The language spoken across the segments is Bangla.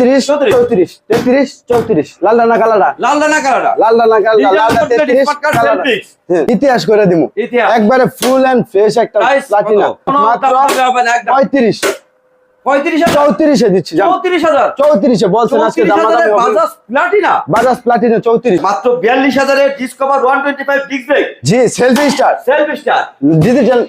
তেত্রিশ চৌত্রিশ। তেত্রিশ চৌত্রিশ। লাল ডানা কালারা লাল কালারটা। লাল ডানা কালারা লাল তেত্রিশ। হ্যাঁ, ইতিহাস করে ইতিহাস। একবারে ফুল এন্ড ফ্রেশ একটা প্লাটিনা মাত্র। পঁয়ত্রিশ। পঁয়ত্রিশ চৌত্রিশে দিচ্ছি চৌত্রিশ হাজার? চৌত্রিশে বলছেন আজকে চৌত্রিশ দাম হাজারে বাজাজ প্লাটিনা বাজাজ প্লাটিনা চৌত্রিশ। মাত্র বিয়াল্লিশ হাজারে Discover one twenty five disc brake জি selfie start self start digital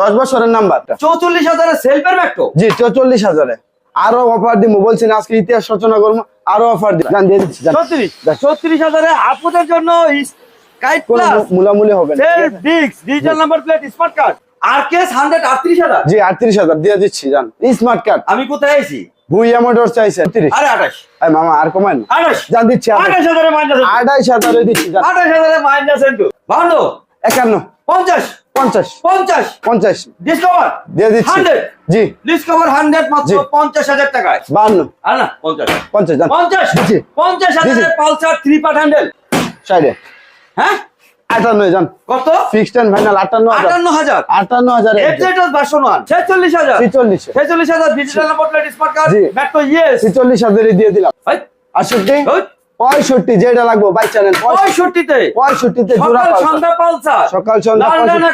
দশ বছরের নাম্বারটা চৌচল্লিশ হাজারে সেলফের ম্যাক্টো জি চৌচল্লিশ হাজারে। আরও অফার দিব বলছি না আজকে ইতিহাস সূচনা করব আরও অফার দিব জান দিয়ে দিচ্ছি দেখ। চৌত্রিশ হাজারে আপুদের জন্য মুলামুলি হবে digital number plate smart card আর কেস হান্ড্রেড আটত্রিশ হাজার? জি আটত্রিশ হাজার দিয়ে দিচ্ছি জান। স্মার্ট কার্ড আমি কোথায় ভুইয়া মোটর চাইছে তিরিশ আরে আঠাশ। মামা আর কমান আঠাশ। জান দিচ্ছি আঠাশ। আঠাশ হাজারে মাইনাস আঠাইশ হাজারে দিচ্ছি জান। আঠাশ হাজারে মাইনাস ইন্টু বান্ন একান্ন। পঞ্চাশ। পঞ্চাশ। পঞ্চাশ। পঞ্চাশ। ডিসকভার দিয়ে দিচ্ছি। জি। ডিসকভার হান্ড্রেড মাত্র পঞ্চাশ হাজার টাকায়। বান্ন আর না পঞ্চাশ। পঞ্চাশ পঞ্চাশ। পঞ্চাশ হাজারে পালসার থ্রি পার্ট হ্যান্ডেল সাইডে হ্যাঁ? আটান্ন জান। কত? ফিক্সড এন্ড ফাইনাল আটান্ন হাজার। আটান্ন হাজার। আটান্ন হাজার ভার্সন ওয়ান ছেচল্লিশ হাজার। ছিচল্লিশ। ছেচল্লিশ হাজার digital smart card. Metro yes ছিচল্লিশ হাজারই দিয়ে দিলাম। আটষট্টি পঁয়ষট্টি যেটা লাগবো বাইক চ্যানেল পঁয়ষট্টিতে? পঁয়ষট্টিতে জোড়া সকাল সন্ধ্যা পালসার সকাল সন্ধ্যা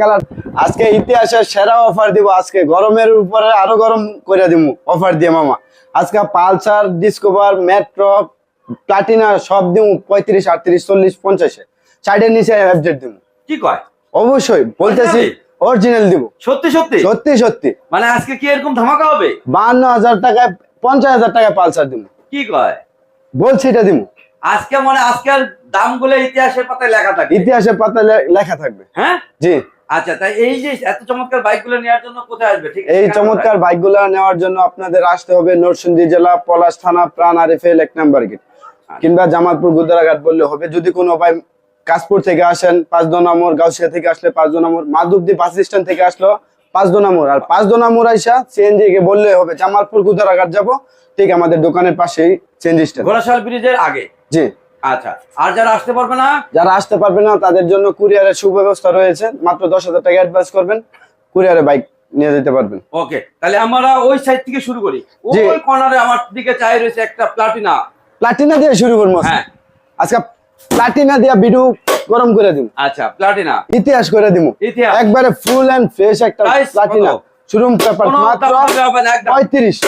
কালার। আজকে ইতিহাসের সেরা অফার দিব আজকে গরমের উপরে আরও গরম করে দিব অফার দিয়ে মামা। আজকে পালসার ডিসকভার মেট্রো প্লাটিনা সব দিব পঁয়ত্রিশ আটত্রিশ চল্লিশ পঞ্চাশে। সাইডের নিচে অ্যাপডেট দিব। কি কয়? অবশ্যই বলতেছি অরিজিনাল দিব। সত্যি সত্যি? সত্যি সত্যি। মানে আজকে কি এরকম ধামাকা হবে? বান্ন হাজার টাকায় পঞ্চাশ হাজার টাকায় পালসার দিব। কি কয়? বলছি এটা দিব আজকে মানে আজকের দামগুলো ইতিহাসের পাতায় লেখা থাকে ইতিহাসের পাতায় লেখা থাকবে। হ্যাঁ? জি। আচ্ছা তাই এই যে এত চমৎকার বাইকগুলো নেওয়ার জন্য কোথায় আসবে? ঠিক এই চমৎকার বাইকগুলো নেওয়ার জন্য আপনাদের আসতে হবে নরসিংদী জেলা পলাশ থানা প্রাণ আরিফেল এক নাম্বার গেট। কিংবা জামালপুর গুদারাঘাট বললে হবে। যদি কোনো ভাই কাশপুর থেকে আসেন পাঁচ দোনামোর গাউসিয়া থেকে আসলে পাঁচ দোনামোর মাধবদী বাস স্ট্যান্ড থেকে আসলো পাঁচ দোনামোর আর পাঁচ দোনামোর আইসা সিএনজি কে বললে হবে জামালপুর গুদারাঘাট যাব। ঠিক আমাদের দোকানের পাশেই সিএনজি স্ট্যান্ড ঘোড়াশাল ব্রিজের আগে? জি। আচ্ছা। আর যারা আসতে পারবে না? যারা আসতে পারবে না তাদের জন্য কুরিয়ারের সুব্যবস্থা রয়েছে। মাত্র দশ হাজার টাকা অ্যাডভান্স করবেন। কুরিয়ারে বাইক নিয়ে যেতে পারবেন। ওকে। তাহলে আমরা ওই সাইড থেকে শুরু করি। জি। ওই কর্নারে আমার দিকে চাই রয়েছে একটা প্লাটিনা প্লাটিনা দিয়ে শুরু করব। হ্যাঁ। আজকে প্লাটিনা দিয়া ভিডিও গরম করে দিব আচ্ছা প্লাটিনা। ইতিহাস করে দিব ইতিহাস। একবারে ফুল এন্ড ফ্রেশ একটা প্লাটিনা। শোরুম পেপার মাত্র দাম কমে হবে না, একদম। পঁয়ত্রিশ।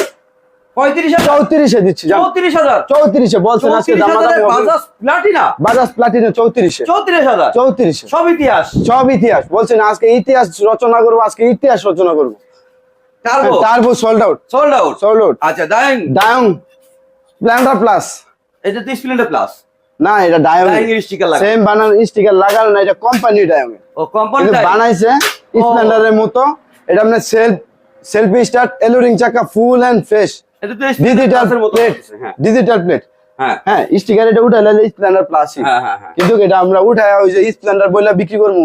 পঁয়ত্রিশ হাজার? চৌত্রিশে দিচ্ছি চৌত্রিশ হাজার? চৌত্রিশে বলছেন আজকে চৌত্রিশ হাজারে দামাদামি হবে। বাজাজ প্লাটিনা? বাজাজ প্লাটিনা চৌত্রিশে। চৌত্রিশ হাজার? চৌত্রিশে। সব ইতিহাস। সব ইতিহাস। বলছেন আজকে ইতিহাস রচনা করব আজকে ইতিহাস রচনা করব। Turbo turbo sold out sold out sold out আচ্ছা ডাইং ডায়ং স্প্লেন্ডার প্লাস এটা তো স্প্লেন্ডার প্লাস না এটা ডায়ং ডাইং এর স্টিকার লাগা সেম বানানো স্টিকার লাগানো না এটা কোম্পানি ডায়ং ও কোম্পানি বানাইছে স্প্লেন্ডারের মতো। এটা আপনার সেলফ সেলফি স্টার্ট এলোরিং চাকা full and fresh digital digital plate হ্যাঁ। ডিজিটাল প্লেট হ্যাঁ। হ্যাঁ স্টিকার এটা উঠাইলে স্প্লেন্ডার প্লাস হ্যাঁ, হ্যাঁ, হ্যাঁ। কিন্তু এটা আমরা উঠায় ওই যে স্প্লেন্ডার বলে বিক্রি করব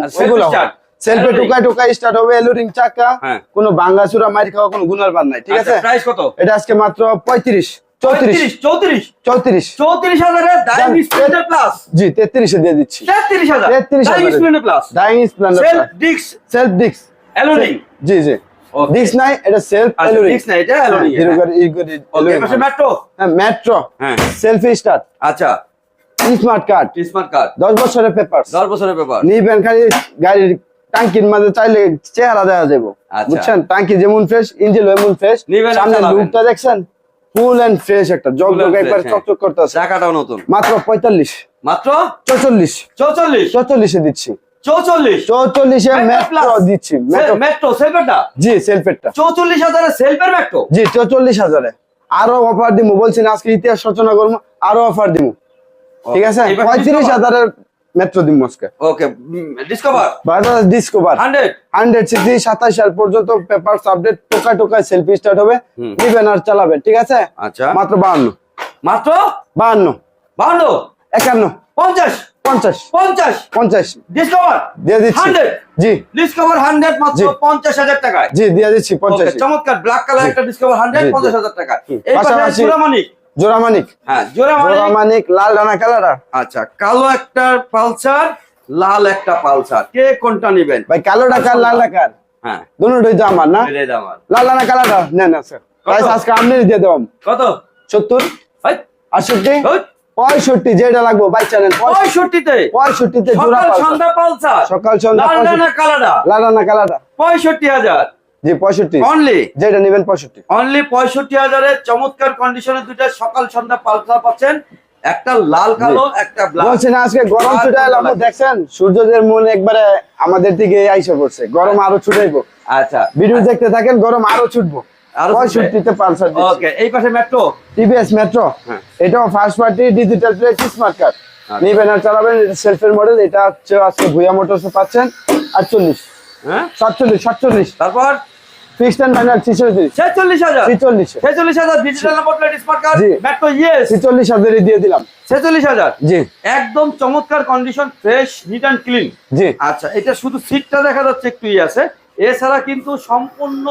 start, সেলফে। টুকা টুকা স্টার্ট হবে এলোরিং চাকা। হ্যাঁ। কোনো ভাঙ্গা চুরা মাইর খাওয়া কোনো গুনার বার নাই ঠিক আছে? প্রাইস আচ্ছা, কত? এটা আজকে মাত্র পঁয়ত্রিশ। চৌত্রিশ। চৌত্রিশ চৌত্রিশ। চৌত্রিশ। হাজারে ডাইং স্প্লেন্ডার প্লাস জি তেত্রিশে দিয়ে দিচ্ছি। তেত্রিশ হাজার। তেত্রিশ dyeing Splendor plus dyeing Splendor self ডিক্স সেলফ ডিক্স এলোরিং জি জি। ডিক্স নাই এটা সেলফ আচ্ছা ডিক্স এটা ওকে পাশে মেট্রো হ্যাঁ মেট্রো হ্যাঁ। সেলফি স্টার্ট আচ্ছা। স্মার্ট কার্ড স্মার্ট কার্ড দশ বছরের পেপার দশ বছরের ব্যাপার নিবেন খালি গাড়ির টাঙ্কির মাঝে চাইলে চেহারা দেওয়া যাব। আচ্ছা। বুঝছেন? টাঙ্কি যেমন ফ্রেশ ইঞ্জিন এমন ফ্রেশ সামনে লুকটা দেখছেন? ফুল এন্ড ফ্রেশ একটা জগ জগ একবার হ্যাঁ। চকচক করতে আছে চাকাটাও নতুন। মাত্র পঁয়তাল্লিশ। মাত্র? চৌচল্লিশ। চৌচল্লিশ? চৌচল্লিশে দিচ্ছি। চৌচল্লিশ? চৌচল্লিশে মেট্রো দিচ্ছি মেট্রো সেলফেরটা জি সেলফেরটা চৌচল্লিশ হাজারে সেলফের মেট্রো জি চৌচল্লিশ হাজারে। আরও অফার দিব বলছি না আজকে ইতিহাস রচনা করব আরও অফার দিব ঠিক আছে? এবার পঁয়ত্রিশ হাজারের মেট্রো দিব আজকে। Okay Discover Bajaj Discover hundred hundred sixty সাতাশ সাল পর্যন্ত পেপার আপডেট টোকা টোকায় সেলফি স্টার্ট হবে। নিবেন আর চালাবেন ঠিক আছে? আচ্ছা। মাত্র বাহান্ন। মাত্র? বাহান্ন। বাহান্ন? একান্ন। পঞ্চাশ? পঞ্চাশ। পঞ্চাশ? পঞ্চাশ। ডিসকভার দিয়ে দিচ্ছি। হান্ড্রেড জি। ডিসকভার হান্ড্রেড মাত্র জি। পঞ্চাশ হাজার টাকায়। জি দিয়ে দিচ্ছি পঞ্চাশ। Okay, চমৎকার ব্ল্যাক কালার একটা ডিসকভার হান্ড্রেড জি, জি। পঞ্চাশ হাজার টাকা হুম। এই পাশে পাশাপাশি- জোড়ামানিক। জোরামানিক হ্যাঁ জোড়ামানিক। লাল ডানা কালার আচ্ছা কালো একটা পালসার লাল একটা পালসার। কে কোনটা নেবেন? ভাই কালো ডাকার লাল ডাকার? হ্যাঁ। দুটোই তো আমার না। লাল ডানা নেন স্যার প্রাইস আজকে আপনি দিয়ে দেবো। কত? সত্তর? হাই, আটষট্টি? পঁয়ষট্টি যেটা লাগবে পঁয়ষট্টিতে? পঁয়ষট্টিতে জোড়া সকাল সন্ধ্যা পালসার? সকাল সন্ধ্যা লাল লাডানা কালাটা পঁয়ষট্টি হাজার। জি পঁয়ষট্টি। অনলি যেটা নেবেন পঁয়ষট্টি। অনলি পঁয়ষট্টি হাজারে চমৎকার কন্ডিশনে দুইটা সকাল সন্ধ্যা পালসার পাচ্ছেন। একটা লাল কালো একটা ব্ল্যাক বলছি আজকে গরম আর ছুটে দেখছেন? সূর্যদের মন একবারে আমাদের দিকে আইসা পড়ছে। গরম আরও ছুটাইবো। আচ্ছা। ভিডিও দেখতে থাকেন গরম আরও ছুটবো। ওকে এই পাশে মেট্রো টিভিএস মেট্রো হ্যাঁ। এটাও first party digital plate smart card আচ্ছা। নিবেন আর চালাবেন সেলফের মডেল এটা হচ্ছে আজকে ভুয়া মোটরসে পাচ্ছেন আটচল্লিশ। হ্যাঁ? সাতচল্লিশ সাতচল্লিশ। তারপর? ফিক্সড অ্যান্ড ফাইনাল ছিচল্লিশ digital number plate smart card Metro yes দিয়ে দিলাম। ছেচল্লিশ হাজার। জি। একদম চমৎকার condition fresh neat and clean জি। আচ্ছা এটা শুধু সিটটা দেখা যাচ্ছে একটু ইয়ে আছে। এছাড়া কিন্তু সম্পূর্ণ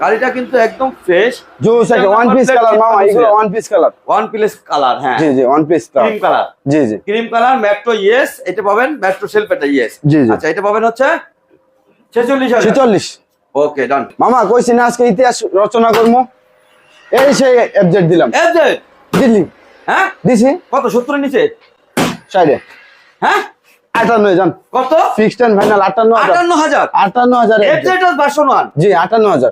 গাড়িটা কিন্তু একদম ফ্রেশ জুস ওয়ান পিস কালার মামা এগুলো one piece colour one colour হ্যাঁ। জি জি one piece colour cream colour জি জি। ক্রিম কালার মেট্রো ইয়েস এটা পাবেন মেট্রো সেলফ এটা ইয়েস জি। আচ্ছা এটা পাবেন হচ্ছে ছেচল্লিশ হাজার। ছিচল্লিশ। ওকে ডান মামা কইছি না আজকে ইতিহাস রচনা করব এই সেই এফজেড দিলাম। এফজেড দিল্লি হ্যাঁ? দিছি। কত সত্তরের নিচে? সাইডে হ্যাঁ? আটান্ন জান। কত? ফিক্সড অ্যান্ড ফাইনাল আটান্ন হাজার। আটান্ন হাজার? আটান্ন হাজার এফজেড ভার্সন ওয়ান জি আটান্ন হাজার।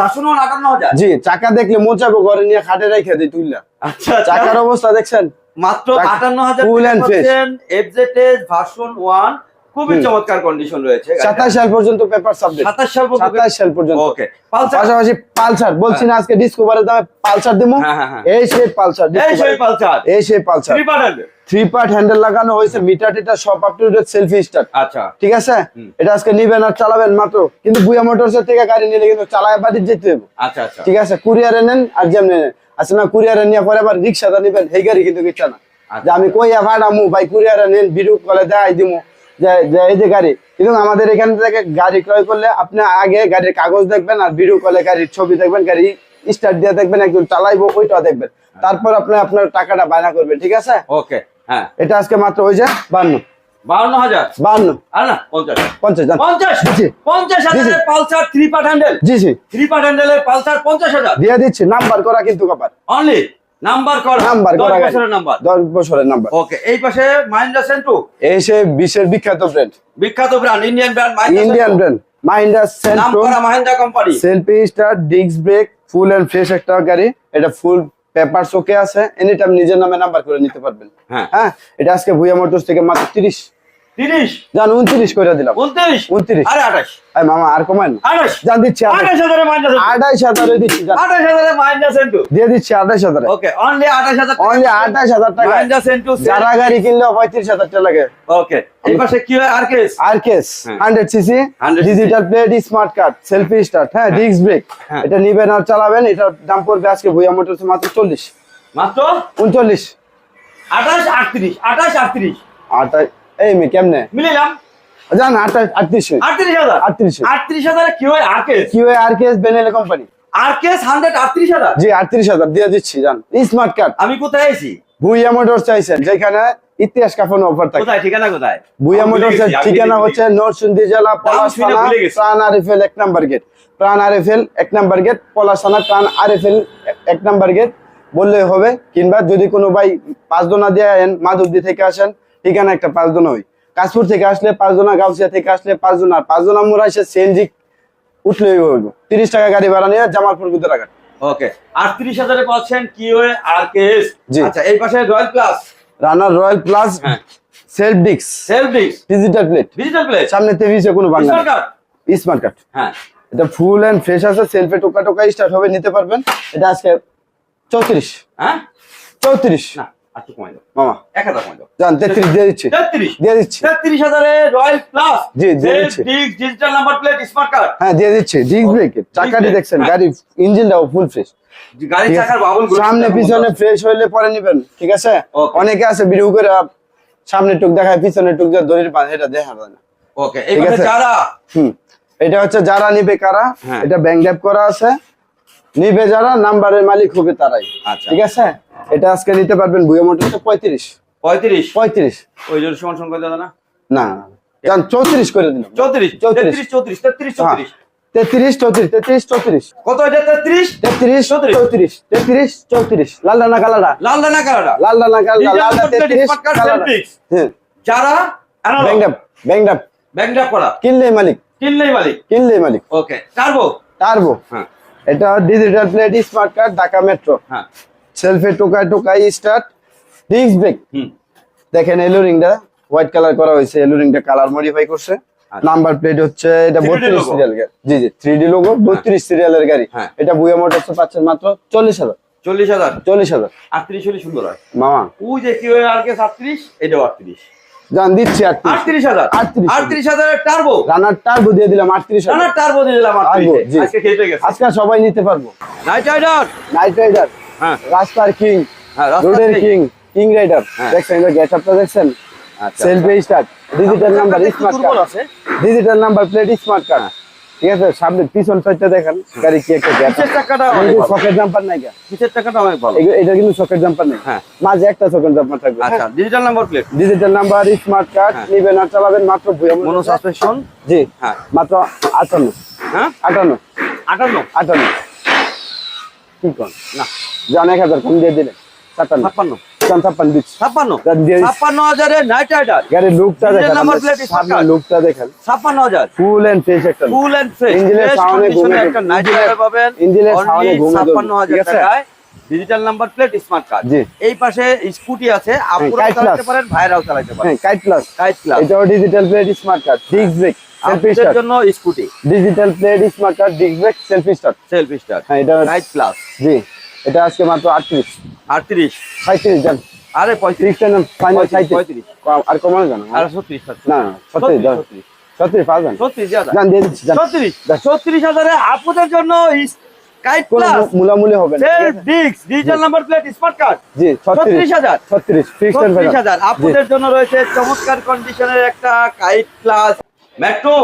ভার্সন ওয়ান আটান্ন হাজার? জি চাকা দেখলে মোচাবো ঘরে নিয়ে খাটে রেখে দিই তুইলা। আচ্ছা চাকার আচ্ছা অবস্থা দেখছেন? মাত্র আটান্ন হাজার ভার্সন ওয়ান খুবই চমৎকার কন্ডিশন রয়েছে সাতাশ সাল পর্যন্ত পেপার সাবজেক্ট সাতাশ সাল সাতাশ সাল পর্যন্ত। Okay Pulsar. পাশাপাশি পালসার। বলছি না আজকে ডিসকভারের দামে পালসার দিমু হ্যাঁ, হ্যাঁ, হ্যাঁ। এই সেই পালসার এই সেই পালসার। এই সেই Pulsar. Three part three part handle লাগানো হয়েছে মিটার টিটার সব up to date selfie start আচ্ছা। ঠিক আছে? এটা আজকে নিবেন আর চালাবেন মাত্র। কিন্তু বুয়া মোটরসের থেকে গাড়ি নিলে কিন্তু চালায় বাড়ি যেতে হবে। আচ্ছা আচ্ছা। ঠিক আছে? কুরিয়ারে নেন আর যেমনি নেন। আচ্ছা না কুরিয়ারে নিয়ে পরে আবার রিক্সাটা নিবেন। এই গাড়ি কিন্তু কিচ্ছা না। আচ্ছা। যে আমি কইয়া ভাড়ামু ভাই কুরিয়ারে নেন ভিডিও কলে দেখাই দিমু। এই যে গাড়ি। কিন্তু আমাদের এখান থেকে গাড়ি ক্রয় করলে আপনি আগে গাড়ির কাগজ দেখবেন আর ভিডিও কলে গাড়ির ছবি দেখবেন গাড়ি স্টার্ট দিয়ে দেখবেন একদম চালাইবো ওইটা দেখবেন। তারপর আপনি আপনার টাকাটা বায়না করবেন ঠিক আছে? ওকে হ্যাঁ। এটা আজকে মাত্র ওই যে বান্ন। হাজার? বান্ন। আর না পঞ্চাশ। পঞ্চাশ পঞ্চাশ? জি। পঞ্চাশ হাজারের পালসার থ্রি পার্ট হ্যান্ডেল জি জি। থ্রি পার্ট হ্যান্ডেলের পালসার পঞ্চাশ হাজার? দিয়ে দিচ্ছি নাম্বার করা কিন্তু কপার অনলি নাম্বার কর। নাম্বার করা বছরের নাম্বার দশ বছরের নাম্বার ওকে এই পাশে মাহিন্দ্রা সেন্টু এই সে বিশ্বের বিখ্যাত ব্র্যান্ড বিখ্যাত brand Indian brand Indian brand মাইন্ডা নাম করা Mahindra company selfie star disc brake full and fresh একটা গাড়ি। এটা ফুল পেপার ওকে আছে। এনি টাইম নিজের নামে নাম্বার করে নিতে পারবেন। হ্যাঁ। হ্যাঁ? এটা আজকে ভুয়া মোটরস থেকে মাত্র তিরিশ তিরিশ। জান উনত্রিশ করে দিলাম। উনত্রিশ? উনত্রিশ। আরে আই মামা না। জান দিচ্ছি দিচ্ছি জান। দিয়ে দিচ্ছি ওকে অনলি অনলি টাকা মাহিন্দ্রা সেন্টু যারা গাড়ি কিনলেও পঁয়ত্রিশ টাকা লাগে। ওকে এই পাশে কি হয়? আর কেস আর কেস হ্যাঁ। CC digital plate smart card selfie start হ্যাঁ ডিস্ক ব্রেক হ্যাঁ। এটা নিবেন আর চালাবেন এটার দাম পড়বে আজকে ভুয়া মোটরস মাত্র চল্লিশ। মাত্র? উনচল্লিশ। আঠাশ আটত্রিশ আঠাশ আটত্রিশ। আটাই এই মে কেমনে? জান আটত্রিশ আটত্রিশ হাজার। আটত্রিশ আটত্রিশ হাজারে কি হয় আর কেস কি আর কেস বেনেলে কোম্পানি আর কেস হান্ড্রেড আটত্রিশ হাজার? জি আটত্রিশ হাজার দিয়ে দিচ্ছি জান। স্মার্ট কার্ড আমি কোথায় আছি ভুইয়া চাইছেন যেখানে ইতিহাস কাফানো অফার থাকে। কোথায় ঠিকানা কোথায়? ভুইয়া ঠিকানা হচ্ছে। নরসিংদী জেলা পলাশ শুনে থানা ভুলে গেছি। প্রাণ আরিফেল এক নাম্বার গেট। প্রাণ আরিফেল এক নাম্বার গেট পলাশ থানা প্রাণ আরিফেল এক নাম্বার গেট। বললে হবে কিংবা যদি কোনো ভাই পাঁচদোনা দিয়ে আয়েন মাধবদী থেকে আসেন ঠিকানা একটা পাঁচদোনা হই। কাশপুর থেকে আসলে পাঁচদোনা গাউসিয়া থেকে আসলে পাঁচদোনা আর পাঁচদোনা মোড় এসে সিএনজি উঠলেই হইব। তিরিশ টাকা গাড়ি ভাড়া নিয়ে জামালপুর গুদারাঘাট। ওকে আটত্রিশ হাজারে পাচ্ছেন আর। আচ্ছা এই পাশে royal plus. Runner royal plus হ্যাঁ। সেলফ ডিক্স সেলফ ডিজিটাল প্লেট ডিজিটাল সামনে তেভিসে কোনো বাংলা স্মার্ট কার্ড স্মার্ট কার্ড হ্যাঁ। এটা ফুল এন্ড ফ্রেশ আছে সেলফে টোকা টোকা স্টার্ট হবে নিতে পারবেন। এটা আজকে চৌত্রিশ। হ্যাঁ? চৌত্রিশ। না। আর কমাই দাও। মামা এক হাজার কমাই দাও। জান তেত্রিশ দিয়ে দিচ্ছি। তেত্রিশ। দিয়ে দিচ্ছি। তেত্রিশ হাজারে রয়্যাল প্লাস জি, দিয়ে দিচ্ছি। Digital number plate smart card হ্যাঁ দিয়ে দিচ্ছি। ডিস্ক ব্রেক চাকাটি দেখছেন হ্যাঁ। গাড়ি ইঞ্জিনটাও ফুল ফ্রেশ গাড়ির চাকার বাবুল সামনে পিছনে ফ্রেশ হইলে পরে নিবেন। ঠিক আছে? অনেকে আছে ভিডিও করে সামনে টুক দেখায় পিছনে টুক যা দড়ির পান এটা দেখা যায় না। ওকে এই ঠিক আছে। যারা হুম। এটা হচ্ছে যারা নিবে কারা হ্যাঁ। এটা ব্যাংক ড্যাপ করা আছে। নিবে যারা নাম্বারের মালিক হবে তারাই। আচ্ছা। ঠিক আছে? এটা আজকে নিতে পারবেন বুয়া মোটরসে পঁয়ত্রিশ। পঁয়ত্রিশ? পঁয়ত্রিশ। ওই জন্য সমান করে দাদা না? না। চৌত্রিশ করে চৌত্রিশ? চৌত্রিশ। তেত্রিশ চৌত্রিশ তেত্রিশ হ্যাঁ, চৌত্রিশ। তেত্রিশ চৌত্রিশ তেত্রিশ চৌত্রিশ। কত এটা তেত্রিশ? তেত্রিশ চৌত্রিশ। তেত্রিশ চৌত্রিশ। লাল ডানা লাল দানা কালারটা। লাল ডানা হ্যাঁ। যারা ব্যাংডাপ ব্যাংডাপ করা। কিনলে মালিক। কিনলেই মালিক। কিনলে মালিক। ওকে টার্বো টার্বো হ্যাঁ। এটা digital plate smart card Dhaka metro হ্যাঁ। সেলফি টোকাই টোকাই স্টার্ট ডিস্ক ব্রেক হুম। দেখেন এলো রিংটা হোয়াইট কালার করা হয়েছে এলো রিংটা কালার মডিফাই করছে। আচ্ছা। নাম্বার প্লেট হচ্ছে এটা 3D বত্রিশ। সিরিয়াল জি জি থ্রি ডি লোগো বত্রিশ সিরিয়ালের গাড়ি। হ্যাঁ। এটা বুয়া মোটরস পাচ্ছেন মাত্র চল্লিশ হাজার। চল্লিশ হাজার? চল্লিশ হাজার। আটত্রিশ হলে সুন্দর হয়। মামা। ওই যে কি হয় আর কে আটত্রিশ এটাও আটত্রিশ। জান দিচ্ছি আটত্রিশ। আটত্রিশ হাজার। 38 টার্বো রানার টার্বো দিয়ে দিলাম রানার টার্বো দিয়ে দিলাম আজকে খেতে গেছে। আজকে সবাই নিতে পারব। নাইট রাইডার নাইট রাইডার হ্যাঁ। রাস্তার কিং হ্যাঁ রাস্তার কিং কিং রাইডার। দেখছেন গেট আপটা দেখছেন? আচ্ছা। Selfie start digital number smart card আছে? Digital number plate smart card ঠিক আছে সামনে পিছন সাইডটা দেখেন গাড়ি কি একটা গ্যাপ টাকাটা অনেক ভালো। জাম্পার নাই পিছের টাকাটা অনেক ভালো। এটা কিন্তু সকেট জাম্পার নেই। হ্যাঁ। মাঝে একটা সকেট জাম্পার থাকবে। আচ্ছা digital number plate digital number smart card. নিবেন আর চালাবেন মাত্র মনো সাসপেনশন জি। হ্যাঁ। মাত্র আটান্ন। হ্যাঁ? আটান্ন। আটান্ন? আটান্ন। কি কন? না। জান হাজার কম দিয়ে দিলেন। ছাপ্পান্ন ছাপ্পান্ন। চান ছাপ্পান্ন দিচ্ছি। ছাপ্পান্ন। ছাপ্পান্ন হাজারে নাইট রাইডার গাড়ির লুকটা দেখেন সামনে লুকটা দেখেন। ছাপ্পান্ন হাজার। ফুল এন্ড ফ্রেশ একটা ফুল এন্ড ফ্রেশ ইঞ্জিনের সাউন্ডে ঘুমে একটা নাইট রাইডার পাবেন। ইঞ্জিনের সাউন্ডে ঘুমে ছাপ্পান্ন হাজার টাকায় digital number plate smart card জি। এই পাশে স্কুটি আছে। আপুরাও Kite চালাতে পারেন ভাইরাও চালাতে পারেন। হ্যাঁ কাইট প্লাস কাইট ক্লাস এটাও digital plate smart card disc brake আপনাদের জন্য scooty digital plate smart card disc brake selfie start self star হ্যাঁ এটা কাইট প্লাস জি। এটা আজকে মাত্র আটত্রিশ। আটত্রিশ। সাঁত্রিশ জান। আরে পঁয়ত্রিশ। ফাইনাল পঁয়ত্রিশ, সাঁত্রিশ আর কমানো জানো আর ছত্রিশ না জান। পাঁচ ছত্রিশ হাজার জান দিয়ে দিচ্ছি ছত্রিশ। ছত্রিশ হাজারে আপুদের জন্য কাইট প্লাস মু- মুলামুলি হবে digital number plate smart card জি ছত্রিশ। ছত্রিশ হাজার। ছত্রিশ হাজার। আপুদের জন্য রয়েছে চমৎকার কন্ডিশনের একটা kite plus metro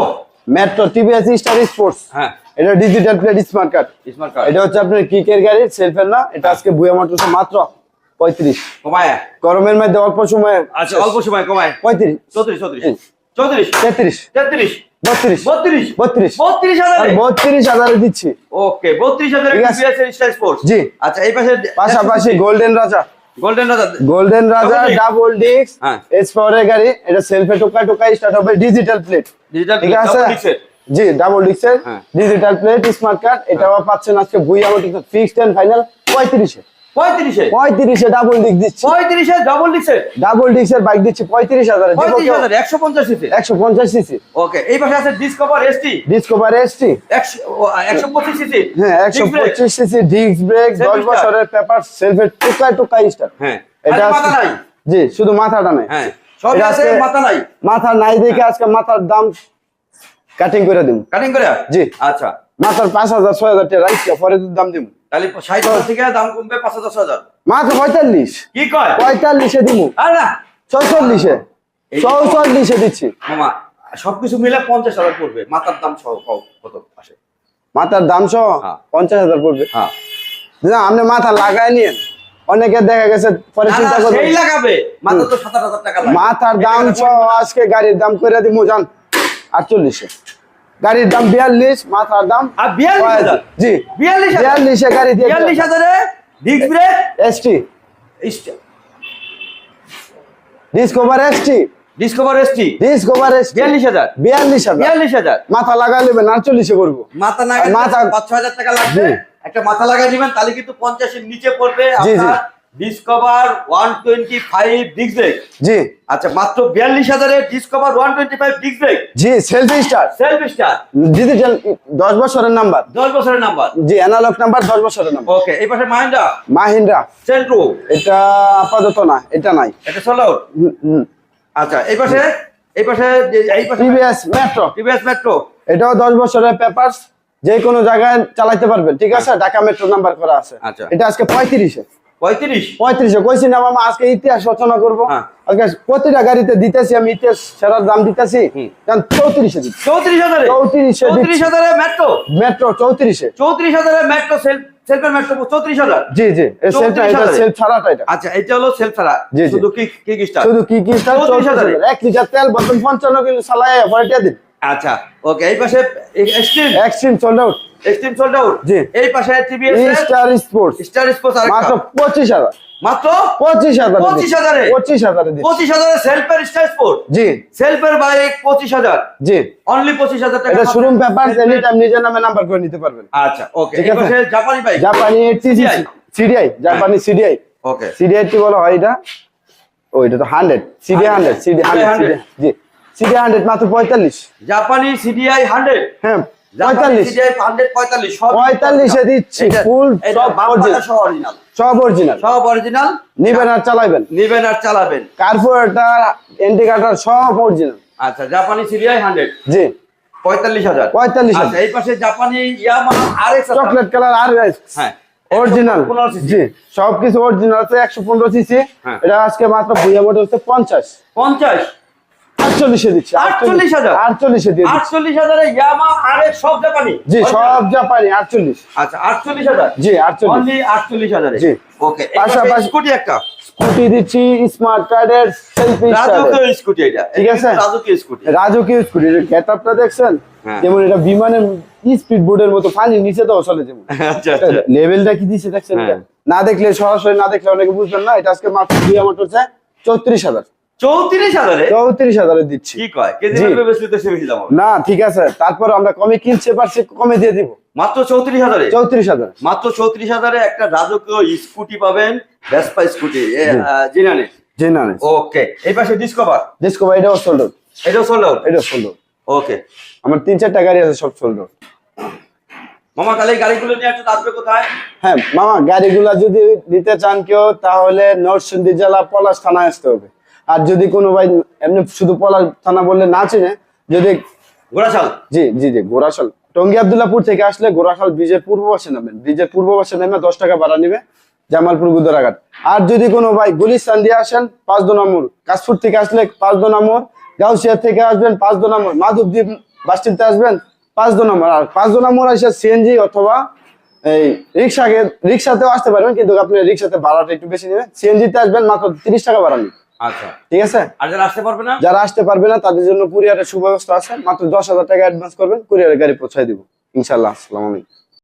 metro TVS star sports হ্যাঁ। এটা digital plate smart card smart card এটা হচ্ছে আপনার কিকের গাড়ি সেলফের না এটা আজকে বুয়া মোটরস মাত্র পঁয়ত্রিশ। কমায়? গরমের মধ্যে অল্প সময় আচ্ছা অল্প সময় কমায়। পঁয়ত্রিশ। চৌত্রিশ চৌত্রিশ। চৌত্রিশ? তেত্রিশ। তেত্রিশ? বত্রিশ। বত্রিশ? বত্রিশ। বত্রিশ আর হাজারে বত্রিশ হাজারে দিচ্ছি। ওকে বত্রিশ হাজারে জি। আচ্ছা এই পাশে পাশাপাশি গোল্ডেন রাজা গোল্ডেন রাজা গোল্ডেন রাজা ডাবল ডিস্ক। এস পাওয়ারের গাড়ি এটা সেলফে টোকা টোকা স্টার্ট হবে ডিজিটাল প্লেট ডিজিটাল ঠিক আছে? জি ডাবল ডিস্কের হ্যাঁ। ডিজিটাল প্লেট স্মার্ট কার্ড এটাও পাচ্ছেন আজকে বুইয়া মোটরস ফিক্সড এন্ড ফাইনাল পঁয়ত্রিশে। পঁয়ত্রিশে? পঁয়ত্রিশে ডাবল ডিস্ক দিচ্ছি। পঁয়ত্রিশে ডাবল ডাবল ডিস্কের বাইক দিচ্ছি পঁয়ত্রিশ হাজারে একশো পঞ্চাশ সিসি একশো পঞ্চাশ সিসি ওকে এই পাশে আছে ডিসকভার এসটি ডিসকভার এসটি একশো পঁচিশ সিসি হ্যাঁ একশো পঁচিশ সিসি ডিস্ক ব্রেক দশ। বছরের পেপার সেলফের টুকাই টুকাই স্টার হ্যাঁ। এটা এটা মাথা নাই? জি শুধু মাথাটা নাই। হ্যাঁ। সব আছে মাথা নাই? মাথা নাই দেখে আজকে মাথার দাম কাটিং করে দিব কাটিং করে? জি। আচ্ছা। মাথার পাঁচ হাজার ছয় হাজার টাকা রাইস পরে দাম দিব তাহলে ষাট হাজার থেকে দাম কমবে পাঁচ হাজার ছয় হাজার মাত্র পঁয়তাল্লিশ। কি কয়? পঁয়তাল্লিশে দিব না। এই- চৌচল্লিশে দিচ্ছি। মামা সবকিছু মিলে পঞ্চাশ হাজার পড়বে। মাথার দাম সহ কত আসে? মাথার দাম সহ হ্যাঁ। পঞ্চাশ হাজার পড়বে। হ্যাঁ। আপনি মাথা লাগাই নিয়েন। অনেকে দেখা গেছে পরে চিন্তা মাত্র টাকা মাথার দাম সহ আজকে গাড়ির দাম করে দিব জান। আটচল্লিশে। গাড়ির দাম বিয়াল্লিশ মাথার দাম জি। বিয়াল্লিশ বিয়াল্লিশে গাড়ি দিয়ে বিয়াল্লিশ হাজারে disc brake ST. Discover ST. Discover ST? Discover ST. বিয়াল্লিশ হাজার? বিয়াল্লিশ হাজার। বিয়াল্লিশ হাজার? মাথা লাগা নেবেন করব। মাথা না মাথা- পাঁচ ছ হাজার টাকা লাগবে। একটা মাথা লাগাই দিবেন তাহলে কিন্তু পঞ্চাশের নিচে পড়বে। আপনার Discover one twenty five disc brake জি। আচ্ছা মাত্র বিয়াল্লিশ হাজারে Discover one twenty five disc brake জি selfie star self star digital দশ বছরের নাম্বার দশ বছরের নাম্বার জি অ্যানালগ নাম্বার দশ বছরের নাম্বার ওকে এই পাশে মাহিন্দ্রা মাহিন্দ্রা সেন্ট্রো এটা আপাতত না এটা নাই। এটা সোল আউট আচ্ছা এই পাশে এই পাশে যে- এই পাশে টিভিএস মেট্রো টিভিএস মেট্রো এটাও দশ বছরের পেপারস যে কোনো জায়গায় চালাইতে পারবেন। ঠিক আছে ঢাকা মেট্রো নাম্বার করা আছে। আচ্ছা। এটা আজকে পঁয়ত্রিশে। পঁয়ত্রিশ? পঁয়ত্রিশে। কইছি না মামা আজকে ইতিহাস রচনা করব। হ্যাঁ। আজকে প্রতিটা গাড়িতে দিতেছি আমি ইতিহাস সেরার দাম দিতেছি। চৌত্রিশে চৌত্রিশ হাজারে? চৌত্রিশে চৌত্রিশ দিচ্ছি। হাজারে মেট্রো মেট্রো চৌত্রিশে। চৌত্রিশ হাজারে মেট্রো সেলফের মেট্রো চৌত্রিশ হাজার? জি জি। সেলফ 34,000 ছাড়াটা এটা। আচ্ছা এটা হলো সেলফ ছাড়া। জি, জি। শুধু কি কি স্টার শুধু কি কি স্টার 34,000 এক লিটার তেল বর্তমান পঞ্চান্ন কিলো দিন। আচ্ছা ওকে এই পাশে extreme. Extreme sold out extreme sold out জি। এই পাশে TVS star sports star sports মাত্র হাজার মাত্র পঁচিশ হাজার পঁচিশ হাজারে? পঁচিশ হাজারে পঁচিশ হাজারে সেলফের স্টার স্পোর্ট জি সেলফের বাইক পঁচিশ হাজার জি অনলি পঁচিশ হাজার টাকা এটা শোরুম পেপার এনি টাইম নিজের নামে নাম্বার করে নিতে পারবেন আচ্ছা ওকে এই পাশে জাপানি বাইক জাপানি সিডিআই জাপানি সিডিআই ওকে সিডিআই টি বলা হয় এটা ও এটা তো hundred CD hundred CD hundred জি সিডি হান্ড্রেড মাত্র পঁয়তাল্লিশ জাপানি সিডিআই হান্ড্রেড হ্যাঁ জাপানি পঁয়তাল্লিশ। সব পঁয়তাল্লিশে দিচ্ছি ফুল সব অরিজিনাল পাতা সহ অরিজিনাল সব অরিজিনাল সব অরিজিনাল নিবেন আর নিবেন আর চালাবেন। কার্পোরেটার সব অরিজিনাল আচ্ছা জাপানি হান্ড্রেড জি। পঁয়তাল্লিশ হাজার। পঁয়তাল্লিশ এই পাশে জাপানি আর চকলেট কালার আর হ্যাঁ। অরিজিনাল 115 জি। সবকিছু অরিজিনাল আছে একশো পনেরো সিসি হ্যাঁ। এটা আজকে মাত্র ভুইয়া মোটর হচ্ছে পঞ্চাশ। পঞ্চাশ? আটচল্লিশে দিচ্ছি 48,000? আটচল্লিশে দিয়ে আটচল্লিশ হাজারে ইয়ামাহা আর সব জাপানি। জি সব জাপানি আটচল্লিশ। আচ্ছা আটচল্লিশ হাজার? জি আটচল্লিশ। আটচল্লিশ হাজারে। জি। ওকে পাশাপাশি- স্কুটি একটা। স্কুটি দিচ্ছি স্মার্ট কার্ডের সেলফি রাজকীয় স্কুটি এটা। ঠিক আছে। রাজকীয় স্কুটি। রাজকীয় স্কুটি দেখছেন? হ্যাঁ। যেমন এটা বিমানের স্পিড বোর্ডের মতো পানি নিচে তো চলে যেমন। আচ্ছা আচ্ছা। লেভেলটা কি দিচ্ছে দেখছেন? হ্যাঁ। না দেখলে সরাসরি না দেখলে অনেকে বুঝবেন না এটা আজকে মাত্র দুই আমার হচ্ছে চৌত্রিশ হাজার। চৌত্রিশ হাজারে? চৌত্রিশ হাজারে দিচ্ছি। কি কয়? কেজি জি। বেশি তো সে বেশি দাম না ঠিক আছে। তারপর আমরা কমে কিনতে পারছি কমে দিয়ে দিব। মাত্র চৌত্রিশ হাজারে? চৌত্রিশ হাজার। মাত্র চৌত্রিশ হাজারে একটা রাজকীয় স্কুটি পাবেন ভেসপা স্কুটি। জিনানে ওকে। এই পাশে ডিসকভার ডিসকো ভাই এটাও সোল্ড আউট এটাও সোল্ড আউট এটাও সোল্ড আউট ওকে। আমার তিন চারটা গাড়ি আছে সব সোল্ড আউট মামা কালে গাড়িগুলো নিয়ে একটু আসবে কোথায়? হ্যাঁ মামা গাড়িগুলা যদি নিতে চান কেউ তাহলে নরসিংদী জেলা পলাশ থানায় আসতে হবে। আর যদি কোনো ভাই এমনি শুধু পলাশ থানা বললে না চিনে যদি ঘোড়াশাল জি জি জি গোরাশাল টঙ্গী আবদুল্লাপুর থেকে আসলে গোরাশাল ব্রিজের পূর্ব পাশে নামবেন ব্রিজের পূর্ব পাশে নেমে দশ টাকা ভাড়া নিবে জামালপুর গুদরাঘাট। আর যদি কোনো ভাই গুলিস্তান দিয়ে আসেন পাঁচ দো নম্বর কাশপুর থেকে আসলে পাঁচ দো নম্বর গাউসিয়া থেকে আসবেন পাঁচ দো নম্বর মাধবদ্বীপ বাসটিতে আসবেন পাঁচ দো নম্বর। আর পাঁচ দো নম্বর আসে সিএনজি অথবা এই রিক্সাকে রিক্সাতেও আসতে পারবেন কিন্তু আপনি রিক্সাতে ভাড়াটা একটু বেশি নেবেন। সিএনজিতে আসবেন মাত্র তিরিশ টাকা ভাড়া নিবে। আচ্ছা। ঠিক আছে? আর যারা আসতে পারবে না? যারা আসতে পারবে না তাদের জন্য কুরিয়ারের সুব্যবস্থা আছে। মাত্র দশ হাজার টাকা অ্যাডভান্স করবেন কুরিয়ারের গাড়ি পৌঁছায় দিব। ইনশাল্লাহ আসসালামু আলাইকুম।